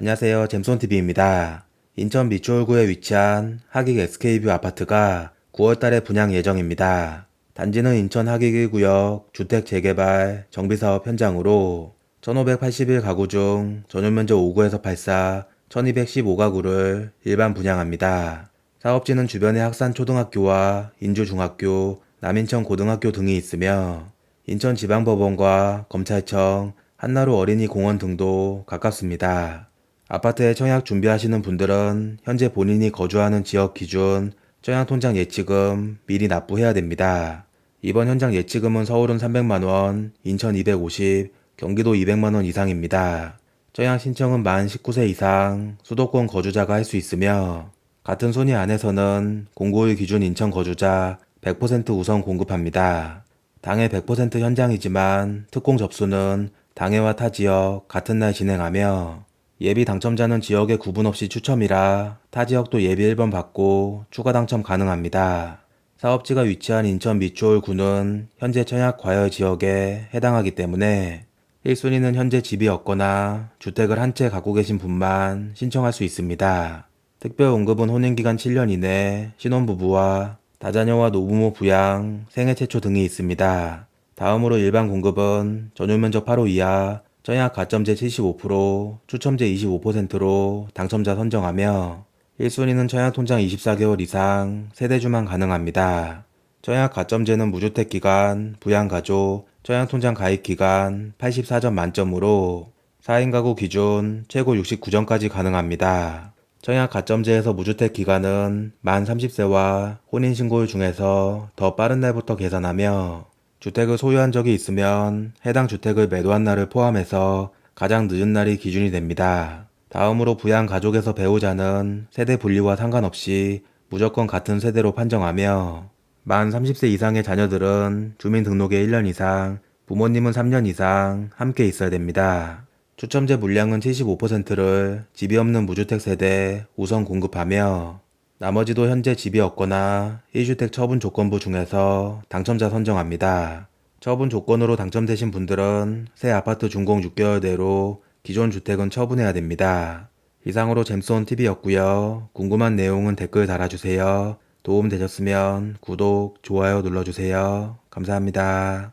안녕하세요. 잼손TV입니다. 인천 미추홀구에 위치한 하객 SK뷰 아파트가 9월달에 분양 예정입니다. 단지는 인천 하객 1구역 주택 재개발 정비사업 현장으로 1581 가구 중 전용면적 5구에서 84 1215가구를 일반 분양합니다. 사업지는 주변에 학산초등학교와 인주중학교, 남인천 고등학교 등이 있으며 인천지방법원과 검찰청, 한나루 어린이 공원 등도 가깝습니다. 아파트에 청약 준비하시는 분들은 현재 본인이 거주하는 지역 기준 청약 통장 예치금 미리 납부해야 됩니다. 이번 현장 예치금은 서울은 300만원, 인천 250, 경기도 200만원 이상입니다. 청약 신청은 만 19세 이상 수도권 거주자가 할 수 있으며 같은 손위 안에서는 공고일 기준 인천 거주자 100% 우선 공급합니다. 당해 100% 현장이지만 특공 접수는 당해와 타 지역 같은 날 진행하며 예비 당첨자는 지역에 구분 없이 추첨이라 타 지역도 예비 1번 받고 추가 당첨 가능합니다. 사업지가 위치한 인천 미추홀구는 현재 청약 과열 지역에 해당하기 때문에 1순위는 현재 집이 없거나 주택을 한 채 갖고 계신 분만 신청할 수 있습니다. 특별 응급은 혼인기간 7년 이내 신혼부부와 다자녀와 노부모 부양, 생애 최초 등이 있습니다. 다음으로 일반 공급은 전용면적 8호 이하, 청약 가점제 75%, 추첨제 25%로 당첨자 선정하며 1순위는 청약 통장 24개월 이상 세대주만 가능합니다. 청약 가점제는 무주택 기간, 부양가족, 청약 통장 가입 기간 84점 만점으로 4인 가구 기준 최고 69점까지 가능합니다. 청약 가점제에서 무주택 기간은 만 30세와 혼인신고일 중에서 더 빠른 날부터 계산하며 주택을 소유한 적이 있으면 해당 주택을 매도한 날을 포함해서 가장 늦은 날이 기준이 됩니다. 다음으로 부양 가족에서 배우자는 세대 분리와 상관없이 무조건 같은 세대로 판정하며 만 30세 이상의 자녀들은 주민등록에 1년 이상, 부모님은 3년 이상 함께 있어야 됩니다. 추첨제 물량은 75%를 집이 없는 무주택 세대 우선 공급하며 나머지도 현재 집이 없거나 1주택 처분 조건부 중에서 당첨자 선정합니다. 처분 조건으로 당첨되신 분들은 새 아파트 준공 6개월 내로 기존 주택은 처분해야 됩니다. 이상으로 잼손 TV였고요. 궁금한 내용은 댓글 달아주세요. 도움 되셨으면 구독, 좋아요 눌러주세요. 감사합니다.